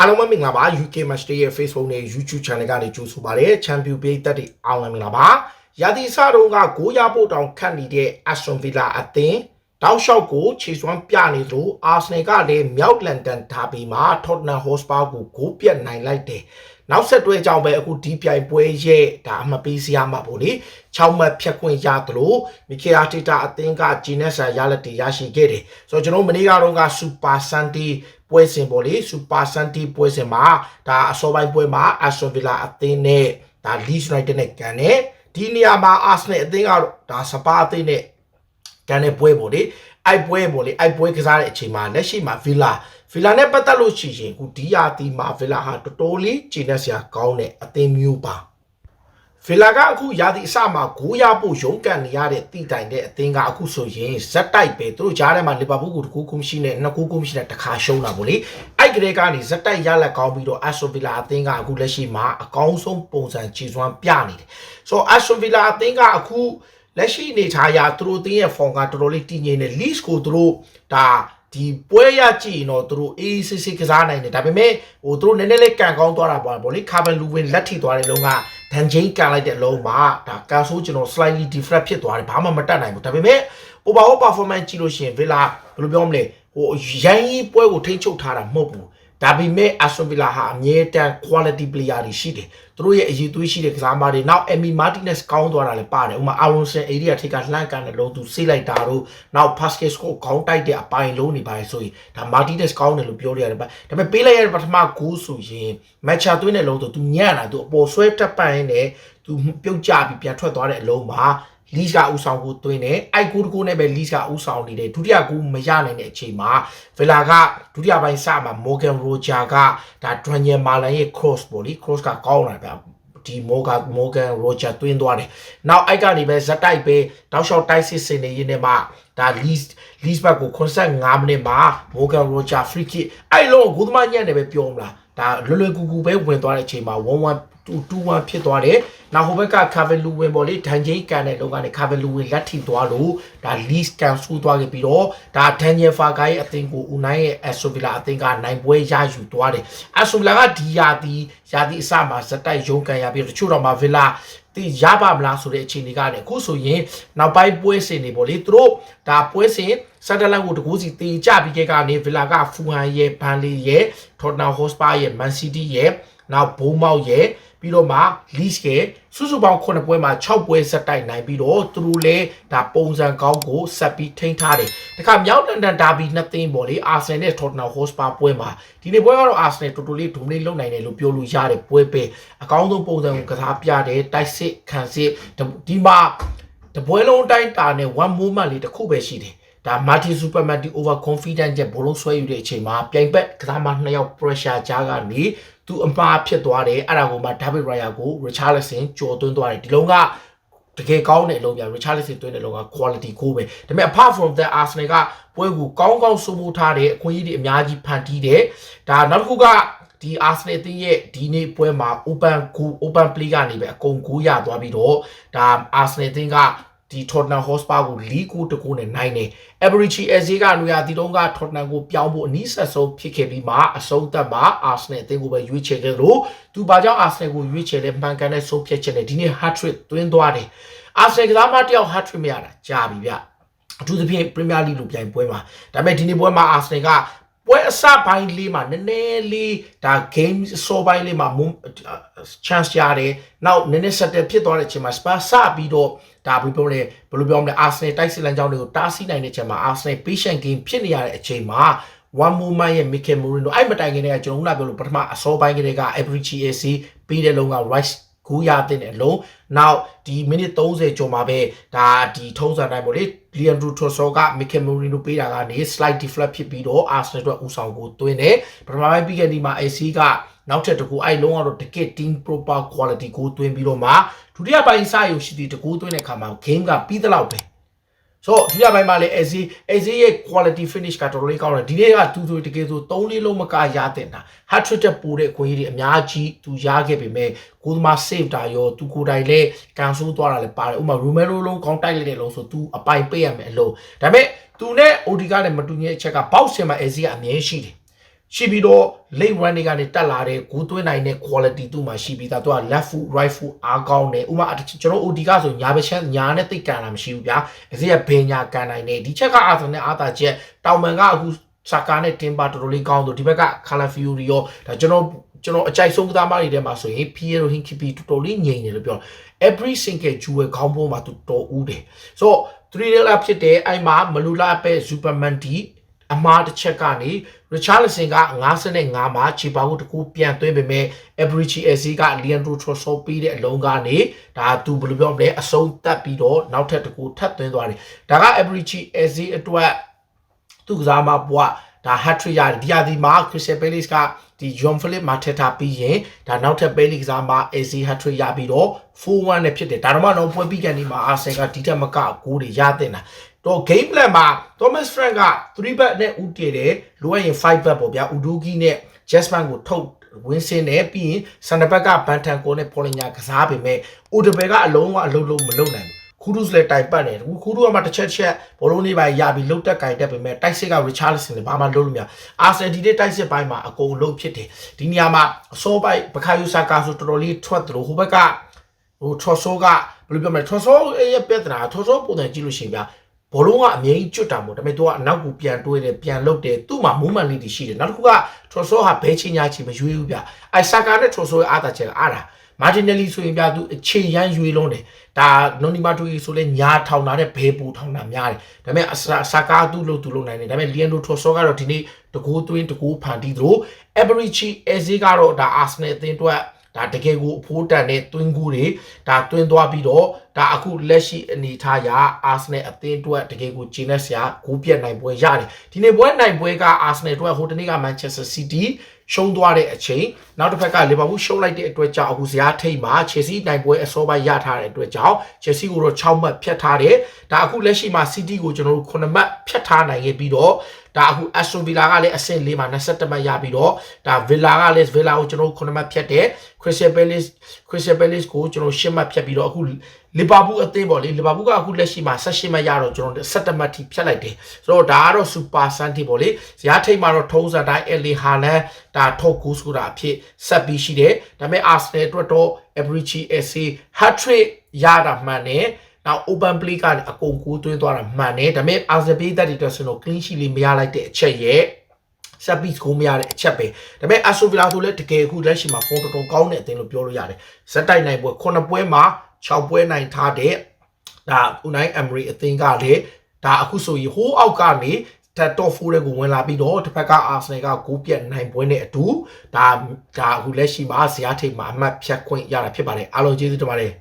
အားလုံးပဲမင်္ဂလာပါ UK Master ရဲ့ Facebook နဲ့ YouTube Channel ကနေကြိုဆိုပါရစေ။ Champion ပြည်သက်တွေအားလုံးမင်္ဂလာပါ။ရာသီစတုန်းက9ရဖို့တောင်ခတ်နေတဲ့ Aston Villa အသင်းတောက်လျှောက်ကိုခြေစွမ်းပြနေသလို Arsenal ကလည်းမြောက်လန်ဒန်ဒါဘီမှာ Tottenham Hotspur ကိုဂိုးပြတ်နိုင်လိုက်တယ်။နောက်ဆက်တွဲကြောင့်ပဲအခုဒီပြိုင်ပွဲရဲ့ဒါအမပေးစရာမှာပေါ့လေ။6မှတ်ဖြတ်ခွင့်ရသလိုမီကယ်အာတီတာအသင်းကဂျီနက်ဆာရလက်တီရရှိခဲ့တယ်။ဆိုတော့ကျွန်တော်မနေ့ကတော့က Super Sunday ပွဲစဉ်ပေါ့လေ Super Sunday ပွဲစဉ်မှာဒါအစောပိုင်းပွဲမှာ Aston Villa အသင်းနဲ့ဒါ Leeds United နဲ့ကန်တယ်ဒီနေရာမှာ Arsenal အသင်းကတော့ဒါစပါအသင်းနဲ့ကန်တဲ့ပွဲပေါ့လေအိုက်ပွဲပေါ့လေအိုက်ပွဲကစားတဲ့အချိန်မှာလက်ရှိမှာ Villa Villa နဲ့ပတ်သက်လို့ရှိရင်အခုဒီယာတီမှာ Villa ဟာတော်တော်လေးကျဉ်းနေစရာကောင်းတဲ့အသင်းမျိုးပါ ဖီလာကအခုရာသီအစမှာဂိုးရဖို့ရုန်းကန်နေရတဲ့တိတိုင်တဲ့အသင်းကအခုဆိုရင်ဇက်တိုက်ပဲသူတို့ကြားထဲမှာလီဗာပူးကိုတကူကုမရှိနဲ့နှစ်ကူကုမရှိနဲ့တခါရှုံးတာပေါ့လေအဲ့ကလေးကနေဇက်တိုက်ရလက်ကောင်းပြီးတော့အက်ဆိုဗီလာအသင်းကအခုလက်ရှိမှာအကောင်းဆုံးပုံစံခြေစွမ်းပြနေတယ်ဆိုတော့အက်ဆိုဗီလာအသင်းကအခုလက်ရှိအနေထားအရသူတို့အသင်းရဲ့ form ကတော်တော်လေးတည်ငြိမ်နေ least ကိုသူတို့ဒါဒီပွဲရကြည့်ရင်တော့သူတို့အေးစစ်စစ်ကစားနိုင်တယ်ဒါပေမဲ့ဟိုသူတို့နည်းနည်းလေးကန်ကောင်းသွားတာပေါ့ဗောလေကာဗန်လူဝင်လက်ထိသွားတဲ့လုံးက ဒန်ချင်းကန်လိုက်တဲ့လုံးမှာဒါကန်ဆိုးကျွန်တော် slightly different ဖြစ်သွားတယ်ဘာမှမတတ်နိုင်ဘူးဒါပေမဲ့ overall performance ကြည့်လို့ရှိရင် Villa ဘယ်လိုပြောမလဲဟိုရန်ကြီးပွဲကိုထိန်းချုပ်ထားတာမဟုတ်ဘူး ဒါပေမဲ့ Aston Villa ဟာအမြဲတမ်း quality player တွေရှိတယ်သူတို့ရဲ့အရေးသွေးရှိတဲ့ကစားသမားတွေနောက် Emi Martinez ကောင်းသွားတာလည်းပါတယ်ဥပမာ Aronson area ထိကလှမ်းကန်တဲ့လုံးသူဆေးလိုက်တာတို့နောက် Pascal ကိုခေါင်းတိုက်တဲ့အပိုင်လုံးနေပါတယ်ဆိုရင်ဒါ Martinez ကောင်းတယ်လို့ပြောရရတယ်ဒါပေမဲ့ပေးလိုက်ရတဲ့ပထမဂိုးဆိုရင် match သွင်းတဲ့လုံးဆိုသူညံ့လာသူအပေါ်ဆွဲတက်ပန်နေသူပြုတ်ကျပြီးပြန်ထွက်သွားတဲ့အလုံးမှာ လီစ်ကဥဆောင်ကိုတွင်းတယ်အိုက်ကူတကူနဲ့ပဲလီစ်ကဥဆောင်နေတယ်ဒုတိယကူမရနိုင်တဲ့အချိန်မှာဗီလာကဒုတိယပိုင်းစမှာမော်ဂန်ရိုဂျာကဒါဒရန်ညယ်မာလန်ရဲ့ cross ပေါ့လေ cross ကကောင်းလာဗျဒီမော်ဂန်မော်ဂန်ရိုဂျာတွင်းသွားတယ်နောက်အိုက်ကနေပဲဇက်တိုက်ပဲတောက်လျှောက်တိုက်စစ်စင်နေရင်းနဲ့မှဒါလီစ်လီစ်ဘက်ကို85မိနစ်မှာမော်ဂန်ရိုဂျာ free kick အဲ့လုံးကိုဂိုးသမားညံ့တယ်ပဲပြောမလားဒါလွယ်လွယ်ကူကူပဲဝင်သွားတဲ့အချိန်မှာ1-1 2-1ဖြစ်သွားတယ်။နောက်ဟိုဘက်ကကာဗယ်လူဝင်ပေါ့လေဒန်ဂျိန်ကန်တဲ့လောကနေကာဗယ်လူဝင်လက်ထိသွားလို့ဒါ lease ကန်ဆူသွားခဲ့ပြီးတော့ဒါဒန်နီယယ်ဖာဂိုင်းအသင်းကိုဦးနိုင်ရဲ့အက်ဆိုဗီလာအသင်းကနိုင်ပွဲရယူသွားတယ်။အက်ဆိုဗီလာကဒီယာတီယာတီအစမှာဇက်တိုက်ရုံးကန်ရပြီးတချို့တော့မှဗီလာဒီရပါမလားဆိုတဲ့အခြေအနေကလည်းအခုဆိုရင်နောက်ပိုင်းပွဲစဉ်တွေပေါ့လေသူတို့ဒါပွဲစဉ်စက်တလန်ကိုတကူစီတေချပြီးခဲ့ကနေဗီလာကဖူဟန်ရဲ့ဘန်လီရဲ့ထော်တနမ်ဟော့စပါရဲ့မန်စီးတီးရဲ့နောက်ဘိုးမောက်ရဲ့ ပြီးတော့မှ league ကစုစုပေါင်း9ပွဲမှာ6ပွဲဆက်တိုက်နိုင်ပြီးတော့သူတို့လည်းဒါပုံစံကောင်းကိုဆက်ပြီးထိန်းထားတယ်။တခါမြောက်လန်ဒန်ဒါဘီနှစ်သင်းပေါ့လေအာဆင်နဲ့ထော်တနမ်ဟော့စပါပွဲမှာဒီနေ့ပွဲကတော့အာဆင်နယ်တော်တော်လေးဒုံလေးလုံနိုင်တယ်လို့ပြောလို့ရတယ်ပွဲပဲအကောင်းဆုံးပုံစံကိုကစားပြတယ်တိုက်စစ်ခံစစ်ဒီမှာတပွဲလုံးတိုင်းတာနဲ့ one moment လေးတစ်ခုပဲရှိတယ်။ ဒါမာတီစူပါမန်တီ over confident ရဲ့ဘောလုံးဆွဲယူတဲ့အချိန်မှာပြိုင်ဘက်ကစားမနှစ်ယောက် pressure ကြားကနေသူအမှားဖြစ်သွားတယ်အဲ့ဒါကိုမှ David Raya ကို Richarlison ကြော်သွင်းသွားတယ်ဒီလုံးကတကယ်ကောင်းတဲ့အလုံးပြ Richarlison သွင်းတဲ့လုံးက quality ကိုပဲဒါပေမဲ့ apart from that Arsenal ကပွဲကိုကောင်းကောင်းစိုးမိုးထားတယ်အခွင့်အရေးတွေအများကြီးဖန်တီးတယ်ဒါနောက်တစ်ခုကဒီ Arsenal အသင်းရဲ့ဒီနေ့ပွဲမှာ open goal open play ကနေပဲအကုန်ဂိုးရသွားပြီးတော့ဒါ Arsenal အသင်းက ဒီ Tottenham Hotspur ကိုလီကူတကူနဲ့နိုင်တယ် Average SC ကလူရဒီတုန်းက Tottenham ကိုပြောင်းဖို့အနည်းဆက်ဆုံးဖြစ်ခဲ့ပြီးမှအဆုံးသတ်မှာ Arsenal အသင်းကိုပဲရွေးချယ်ခဲ့လို့သူဘာကြောင့် Arsenal ကိုရွေးချယ်လဲမှန်ကန်တဲ့ဆုံးဖြတ်ချက်နဲ့ဒီနေ့ hat-trick သွင်းသွားတယ် Arsenal ကစားမတယောက် hat-trick မရတာကြာပြီဗျအထူးသဖြင့် Premier League လိုပြိုင်ပွဲမှာဒါပေမဲ့ဒီနေ့ပွဲမှာ Arsenal က ပွဲအစပိုင်းလေးမှာနည်းနည်းလေးဒါ game စောပိုင်းလေးမှာ chance ရတယ်နောက်နည်းနည်း settle ဖြစ်သွားတဲ့အချိန်မှာ Spurs စပြီးတော့ဒါဘယ်ပြောလဲဘယ်လိုပြောမလဲ Arsenal တိုက်စစ်လမ်းကြောင်းတွေကိုတားဆီးနိုင်တဲ့အချိန်မှာ Arsenal patient game ဖြစ်နေရတဲ့အချိန်မှာ one moment ရဲ့ Mikel Merino အဲ့မတိုင်ခင်တည်းကကျွန်တော်ကပြောလို့ပထမအစောပိုင်းကတည်းက Average AC ပြီးတဲ့လုံးက Rice ကိုရတဲ့အလုံးနောက်ဒီမိနစ်30ကျော်မှာပဲဒါဒီထုံးစံတိုင်းပေါ့လေလီယန်ဒရူထိုဆောကမီကယ်မိုရီနိုပေးတာကနေ slide deflect ဖြစ်ပြီးတော့ Arsenal အတွက်ဦးဆောင်ကိုတွင်းတယ်ပထမပိုင်းပြီးခဲ့ဒီမှာ AC ကနောက်ထပ်တကူအဲ့လုံးကတော့တကက် team proper quality ကိုတွင်းပြီးတော့မှဒုတိယပိုင်းစရုံရှိသည့်တကူတွင်းတဲ့ခါမှာ game ကပြီးသလောက်ပဲ ဆိုတော့ဒုတိယပိုင်းမှာလည်း AC AC ရဲ့ quality finish ကတော်တော်လေးကောင်းတယ်ဒီနေ့ကသူသူတကယ်ဆို3လေးလုံးမကရတဲ့တာ hat trick တက်ပို့တဲ့အခွင့်အရေးတွေအများကြီးသူရခဲ့ပေမဲ့ကိုသမား save တာရောသူကိုယ်တိုင်လည်းကန်ဆိုးသွားတာလည်းပါတယ်ဥပမာ Romero လုံးကောင်းတိုက်လိုက်တဲ့လုံးဆိုသူအပိုင်ပေးရမယ်အလုံးဒါပေမဲ့သူနဲ့ OD ကလည်းမတူညီတဲ့အချက်က box ဆင်မှာ AC ကအမြဲရှိတယ် ရှိပြီးတော့ late run တွေကနေတက်လာတဲ့ဂိုးသွင်းနိုင်တဲ့ quality သူ့မှာရှိပြီးသားသူက left foot right foot အားကောင်းတယ်ဥပမာကျွန်တော် OD ကဆိုညာဘက်ချမ်းညာနဲ့တိတ်ကန်လာမရှိဘူးဗျာအစီကဘယ်ညာကန်နိုင်တယ်ဒီချက်ကအာဆန်နဲ့အာသာချက်တောင်မန်ကအခုဆာကာနဲ့တင်ပါတော်တော်လေးကောင်းတော့ဒီဘက်ကကာလာဖီယိုရီရောဒါကျွန်တော်ကျွန်တော်အကြိုက်ဆုံးကစားမတွေထဲမှာဆိုရင် Piero Hinkipi တော်တော်လေးငြိမ်တယ်လို့ပြော every single jewel ခေါင်းပေါ်မှာသူတော်ဦးတယ်ဆိုတော့3 day လာဖြစ်တဲ့အဲ့မှာမလူလာပဲ Superman D အမှားတစ်ချက်ကနေ Richarlison က55မှာခြေပါဖို့တကူပြန်သွင်းပေမဲ့ Ebrichi AC က Leandro Trossard ပြီးတဲ့အလုံးကနေဒါသူဘယ်လိုပြောမလဲအဆုံးသတ်ပြီးတော့နောက်ထပ်တကူထပ်သွင်းသွားတယ်ဒါက Ebrichi AC အတွက်သူကစားမပွား ဒါ hat trick ရတယ်ဒီအဒီမှာ Crystal Palace ကဒီ John Philip Mateta ပြီးရင်ဒါနောက်ထပ် Palace ကစားမ AC hat trick ရပြီးတော့4-1နဲ့ဖြစ်တယ်ဒါတော့မှတော့ပွဲပြီးကန်ဒီမှာ Arsenal ကဒီထက်မကဂိုးတွေရတဲ့တာတော့ game plan မှာ Thomas Frank က3 back နဲ့ဦးတည်တယ်လိုအပ်ရင်5 back ပေါ့ဗျာ Udogi နဲ့ Jasper ကိုထုတ်ဝင်းစင်းနဲ့ပြီးရင်စန်ဒဘက်ကဘန်တန်ကိုနဲ့ပေါ်လညာကစားပေမဲ့အိုဒဘယ်ကအလုံးကအလုံးလုံးမလုံးနိုင်ဘူး ခူဒုစ်လည်းတိုင်ပတ်တယ်ခူဒုကမှတစ်ချက်ချက်ဘောလုံးလေးပါရပြီးလုတ်တက်ကင်တက်ပေမဲ့တိုက်စစ်က Richarlison လည်းဘာမှလုပ်လို့မရအာဆင်ဒီတဲ့တိုက်စစ်ပိုင်းမှာအကုန်လုံးဖြစ်တယ်ဒီနေရာမှာအစောပိုင်းဘခါယူဆာကာဆိုတော်တော်လေးထွက်တယ်လို့ဟိုဘက်ကဟိုထော်ဆိုးကဘယ်လိုပြောမလဲထော်ဆိုးရဲ့ပြဿနာထော်ဆိုးပုံစံကြည့်လို့ရှိရင်ဗျာဘောလုံးကအမြဲကျွတ်တာမို့ဒါပေမဲ့သူကအနောက်ကိုပြန်တွေးတယ်ပြန်လုတ်တယ်သူ့မှာ movement လေးတွေရှိတယ်နောက်တစ်ခုကထရိုဆိုဟာဘဲချင်းညာချင်းမရွေးဘူးဗျအဲဆာကာနဲ့ထရိုဆိုရဲ့အားတာချက်ကအားတာ မာတင်နယ်လီဆိုရင်ဗျသူအခြေရန်ရွေးလုံးတယ်ဒါနိုနီမာတူဆိုလဲညာထောင်တာနဲ့ဘဲပူထောင်တာများတယ်ဒါပေမဲ့ဆာကာသူ့လို့သူလို့နိုင်တယ်ဒါပေမဲ့လီယန်ဒိုထရိုဆိုကတော့ဒီနေ့တကူသွင်းတကူဖန်တီးသလိုအက်ဘရီချီအဲဇီကတော့ဒါအာဆနယ်အသင်းအတွက်ဒါတကယ်ကိုအဖိုးတန်တဲ့တွင်းကူးတွေဒါတွင်းသွားပြီးတော့ဒါအခုလက်ရှိအနေထားရအာဆနယ်အသင်းအတွက်တကယ်ကိုဂျင်းနဲ့ဆရာဂိုးပြတ်နိုင်ပွဲရတယ်ဒီနေ့ပွဲနိုင်ပွဲကအာဆနယ်အတွက်ဟိုတနေ့ကမန်ချက်စတာစီးတီး ရှုံးသွားတဲ့အချိန်နောက်တစ်ဖက်ကလီဗာပူးရှုံးလိုက်တဲ့အတွက်ကြောင့်အခုဇယားထိတ်မှာချယ်ဆီနိုင်ပွဲအစောပိုင်းရထားတဲ့အတွက်ကြောင့်ချယ်ဆီကိုတော့6မှတ်ဖြတ်ထားတယ်ဒါအခုလက်ရှိမှာစီးတီးကိုကျွန်တော်တို့9မှတ်ဖြတ်ထားနိုင်ခဲ့ပြီးတော့ဒါအခု Aston Villa ကလည်းအဆင့်၄မှာ27မှတ်ရပြီးတော့ဒါ Villa ကလည်း Villa ကိုကျွန်တော်တို့9မှတ်ဖြတ်တယ် Crystal Palace Crystal Palace ကိုကျွန်တော်10မှတ်ဖြတ်ပြီးတော့အခုလီဗာပူးအသင်းပေါ့လေလီဗာပူးကအခုလက်ရှိမှာ18မှတ်ရတော့ကျွန်တော်17မှတ်ထိဖြတ်လိုက်တယ်ဆိုတော့ဒါကတော့ Super Sunday ပေါ့လေဇယားထိတ်မှာတော့ထုံးစံတိုင်း LA Haaland ဒါထုတ်ကူးဆိုတာအဖြစ်ဆက်ပြီးရှိတယ်ဒါပေမဲ့ Arsenal အတွက်တော့ Ebrichi SA hat trick ရတာမှန်တယ်နောက် open play ကနေအကုန်ကိုသွင်းသွားတာမှန်တယ်ဒါပေမဲ့ Arsenal ပေးသက်တွေအတွက်ဆိုတော့ clean sheet လေးမရလိုက်တဲ့အချက်ရဲ့ဆက်ပြီးကိုမရတဲ့အချက်ပဲဒါပေမဲ့ Aston Villa ဆိုလဲတကယ်အခုလက်ရှိမှာ form တော်တော်ကောင်းတဲ့အသင်းလို့ပြောလို့ရတယ်ဇက်တိုက်နိုင်ပွဲ9ပွဲမှာ 6ပွဲနိုင်ထားတဲ့ဒါ Unai Emery အသင်းကလည်းဒါအခုဆိုရင်ဟိုးအောက်ကနေတက်တော့ဖိုးတဲ့ကိုဝင်လာပြီးတော့တစ်ဖက်ကအာဆနယ်ကဂိုးပြတ်နိုင်ပွဲနဲ့အတူဒါဒါအခုလက်ရှိမှာဇယားထိပ်မှာအမှတ်ဖြတ်ခွင့်ရတာဖြစ်ပါတယ်အားလုံးကျေးဇူးတင်ပါတယ်